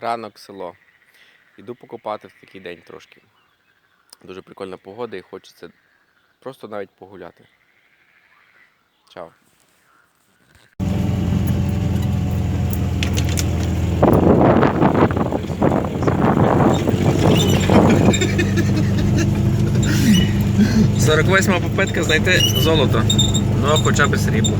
Ранок село. Іду покопати в такий день трошки. Дуже прикольна погода і хочеться просто навіть погуляти. Чао. Сорок восьма попитка знайти золото. Ну, хоча б срібло.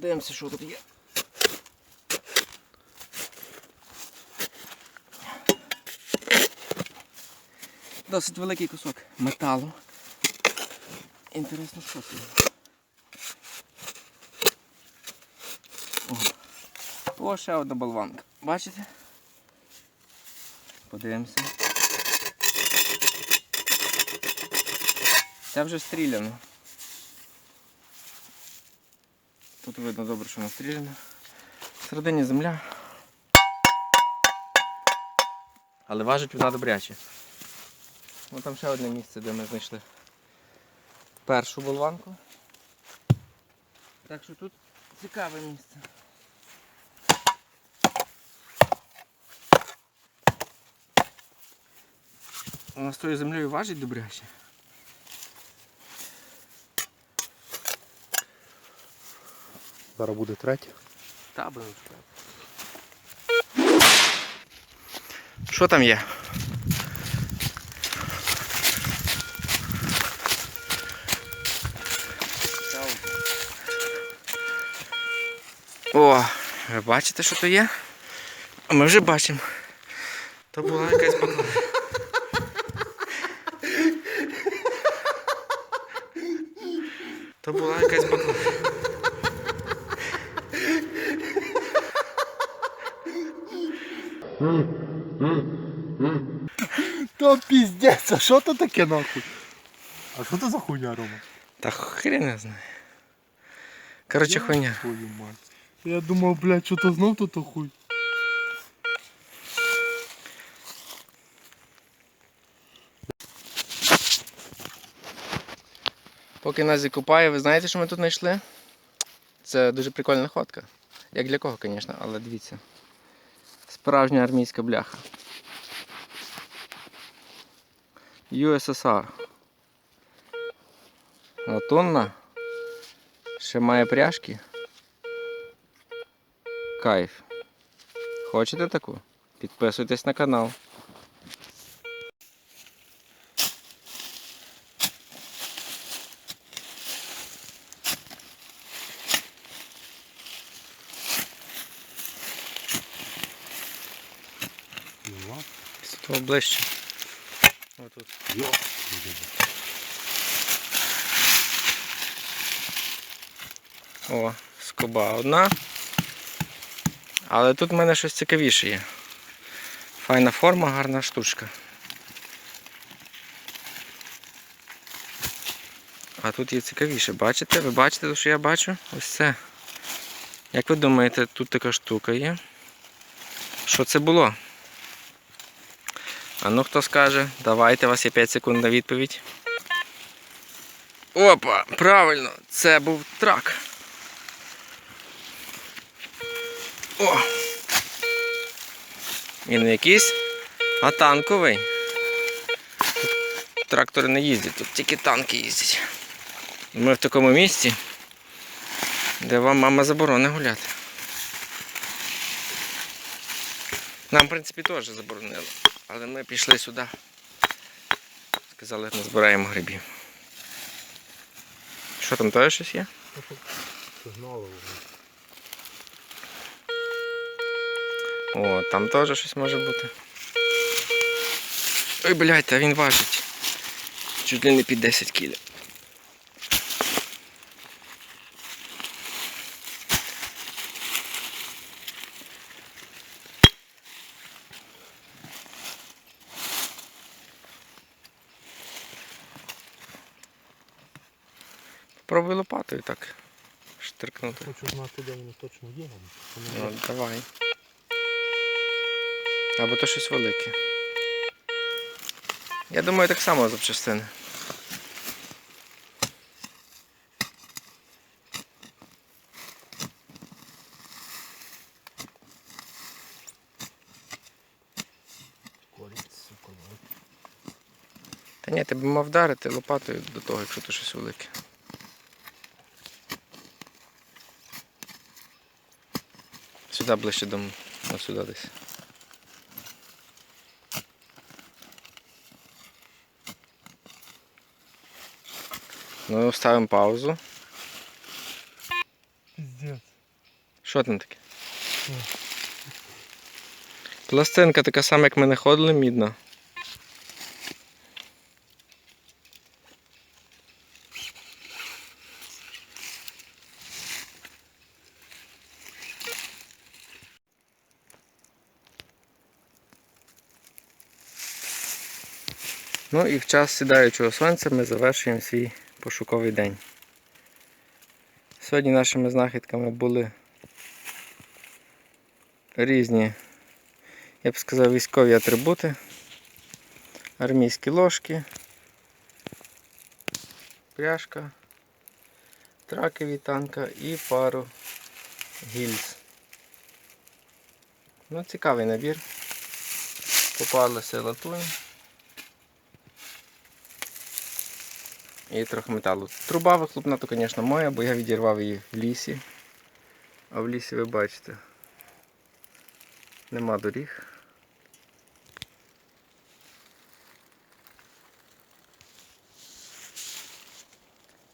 Подивимося, що тут є. Досить великий кусок металу. Інтересно, що це? О, ще одна болванка. Бачите? Подивимося. Це вже стріляно. Тут видно добре, що настріляно. Всередині земля. Але важить вона добряче. Ну там ще одне місце, де ми знайшли першу болванку. Так що тут цікаве місце. Вона з тою землею важить добряче. Зараз буде третя. Та блин. Що там є? О, ви бачите, що то є? А ми вже бачимо. То була якась баклажка. То була якась баклажка. Піздець, а що то таке нахуй? А що то за хуйня, Рома? Та хрен не знаю. Коротше, хуйня. Твою мать. Я думав, блядь, що то знов то хуй. Поки нас закупає, ви знаєте, що ми тут знайшли? Це дуже прикольна ходка. Як для кого, звісно, але дивіться. Справжня армійська бляха. USSR. Латунна. Ще має пряжки. Кайф. Хочете таку? Підписуйтесь на канал. З того ближче. Отут. Йо. О, скоба одна. Але тут в мене щось цікавіше є. Файна форма, гарна штучка. А тут є цікавіше. Бачите? Ви бачите, те, що я бачу? Ось це. Як ви думаєте, тут така штука є? Що це було? А ну хто скаже, давайте у вас є 5 секунд на відповідь. Опа, правильно, це був трак. О! Не якийсь, а танковий. Трактори не їздять, тут тільки танки їздять. Ми в такому місці, де вам мама заборонить гуляти. Нам, в принципі, теж заборонили. Але ми пішли сюди. Сказали, назбираємо грибів. Що там теж щось є? Сигнали О, там теж щось може бути. Ой, блядь, а він важить. Чуть ли не під 10 кіль. Попробуй лопатою так штрикнути. Хочу знати, де воно точно є. Ну, давай. Або то щось велике. Я думаю, так само запчастини. Сука. Та ні, ти б мав вдарити лопатою до того, якщо то щось велике. Сюди ближче до ось сюди десь. Ну, ставимо паузу. Що там таке? Пластинка така сама, як ми не ходили, мідна. Ну і в час сідаючого сонця ми завершуємо свій пошуковий день. Сьогодні нашими знахідками були різні, я б сказав, військові атрибути, армійські ложки, пряжка, траки від танка і пару гільз. Ну, цікавий набір. Попалася латунь. І трохи металу. Труба вихлопна, то, звісно, моя, бо я відірвав її в лісі. А в лісі ви бачите. Нема доріг.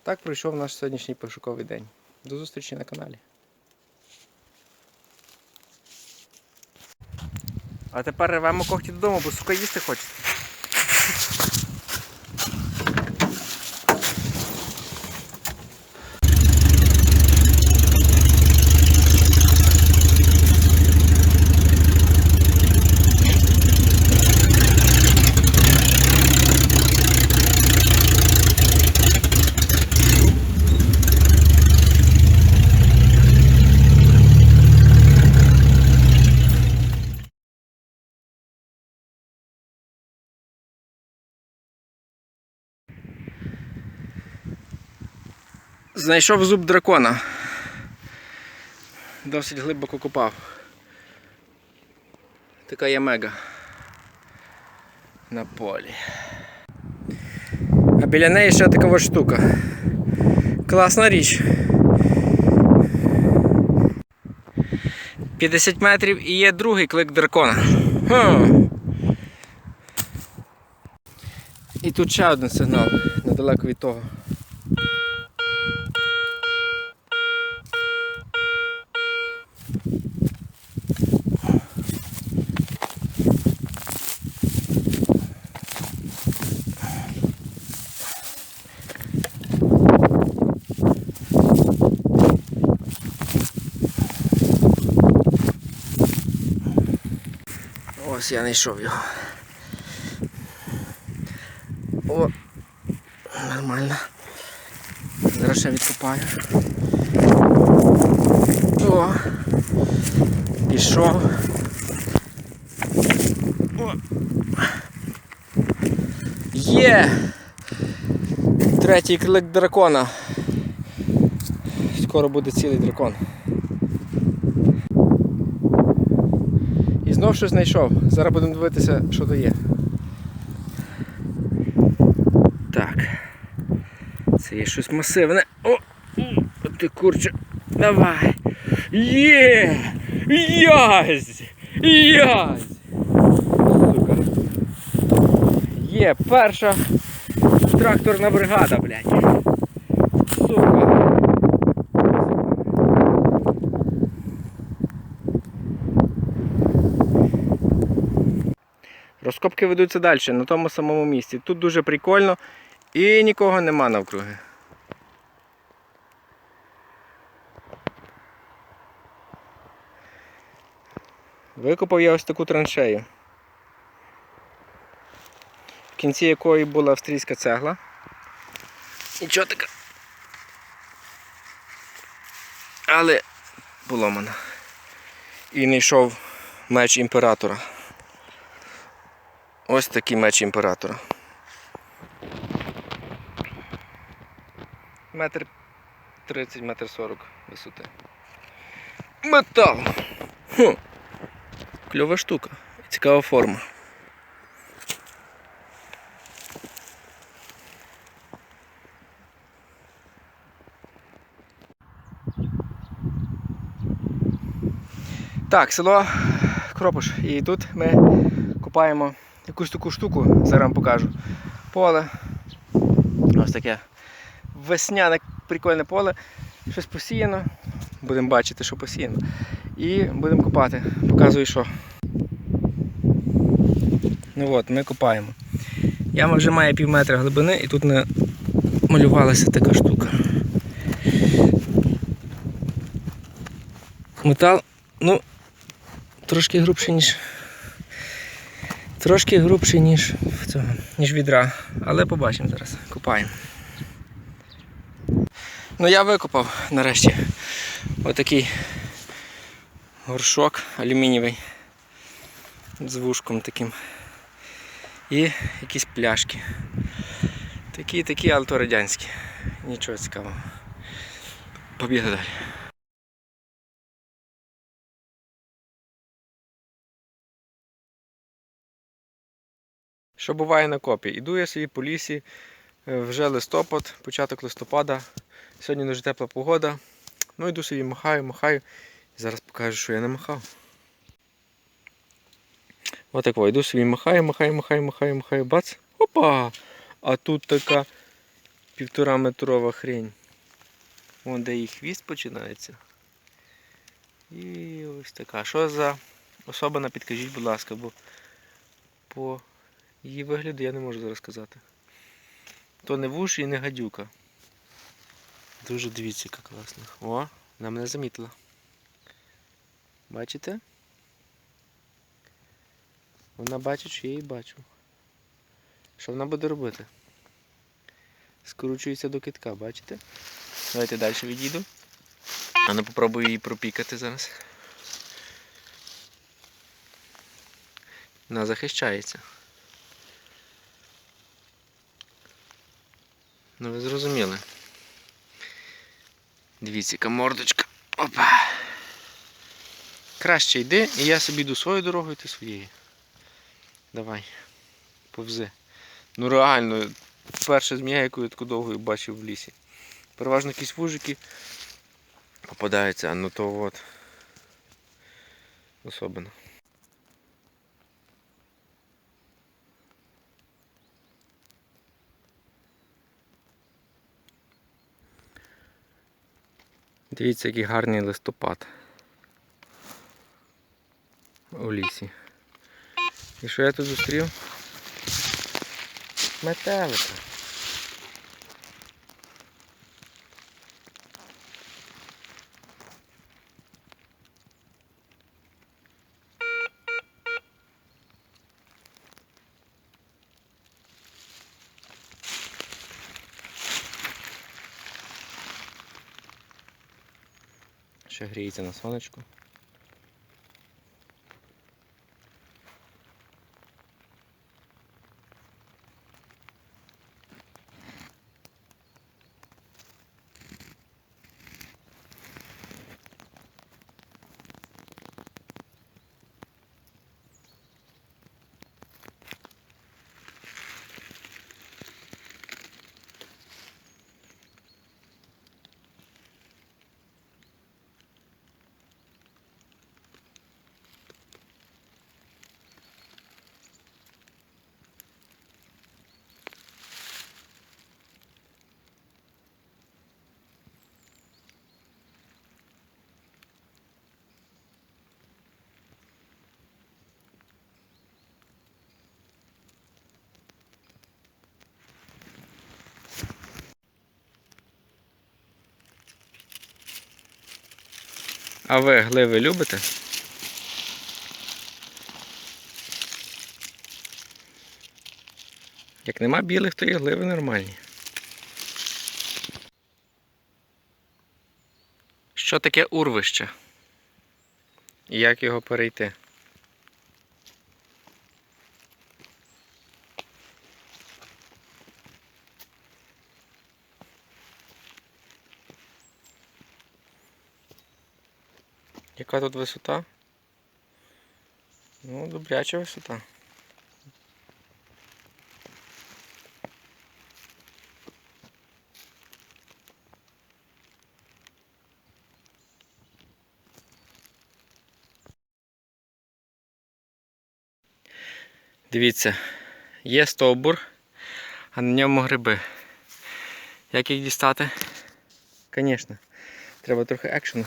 Так пройшов наш сьогоднішній пошуковий день. До зустрічі на каналі. А тепер ревемо когті додому, бо сука їсти хочеться. Знайшов зуб дракона. Досить глибоко копав. Така є мега на полі. А біля неї ще така штука. Класна річ. 50 метрів і є другий клик дракона. Хм. І тут ще один сигнал недалеко від того. Ось я знайшов його. О! Нормально. Зараз ще відкопаю. О! Пішов. О! Є! Третій клик дракона. Скоро буде цілий дракон. І знов щось знайшов. Зараз будемо дивитися, що то. Так. Це є щось масивне. О! О, ти курче. Давай. Є! Язь! Язь! Є перша тракторна бригада, блядь. Сука. Розкопки ведуться далі, на тому самому місці. Тут дуже прикольно і нікого нема навкруги. Викопав я ось таку траншею, в кінці якої була австрійська цегла. Нічого така. Але поломана. І не йшов меч імператора. Ось такий меч імператора. Метр 30, метр 40 висоти. Метал! Хм. Кльова штука. Цікава форма. Так, село Кропош. І тут ми купаємо якусь таку штуку, зараз покажу. Поле. Ось таке весняне прикольне поле. Щось посіяно. Будемо бачити, що посіяно. І будемо копати. Показую що. Ну от, ми копаємо. Яма вже має пів метра глибини і тут намалювалася така штука. Метал, ну, трошки грубший, ніж. Трошки грубший, ніж в цього, ніж відра. Але побачимо зараз. Копаємо. Ну я викопав нарешті отакий горшок алюмінієвий з вушком таким. І якісь пляшки. Такі, такі, але то радянські. Нічого цікавого. Побігли далі. Що буває на копі? Іду я собі по лісі, е, вже листопад, початок листопада. Сьогодні дуже тепла погода. Ну йду собі, махаю, махаю. Зараз покажу, що я не махав. Отак, йду собі, махаю, махаю, махаю, махаю, махаю, бац. Опа! А тут така півтора метрова хрень. Вон де її хвіст починається. І ось така. Що за особина, підкажіть, будь ласка, бо по її вигляду я не можу зараз сказати. То не вуш і не гадюка. Дуже дивіться, яка класна. О, вона мене замітила. Бачите? Вона бачить, що я її бачу. Що вона буде робити? Скручується до китка, бачите? Давайте далі відійду. А ну попробую її пропікати зараз. Вона захищається. Ну ви зрозуміли. Дивіться, мордочка. Опа. Краще йди, і я собі йду своєю дорогою, ти своєю. Давай. Повзи. Ну реально, перша змія, яку я таку довгою бачив в лісі. Переважно якісь вужики попадаються, а ну то от. Особливо. Дивіться, який гарний листопад у лісі. І що я тут зустрів? Метелика. Ще гріється на сонечку. А ви гливи любите? Як нема білих, то і гливи нормальні. Що таке урвище? І як його перейти? Яка тут висота? Ну, добряча висота. Дивіться, є стовбур, а на ньому гриби. Як їх дістати? Звісно, треба трохи екшену.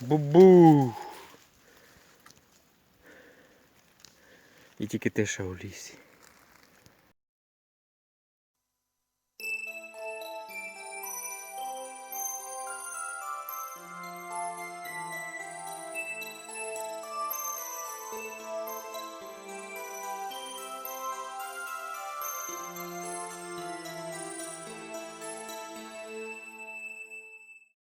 Бу-бу! І тільки тиша у лісі.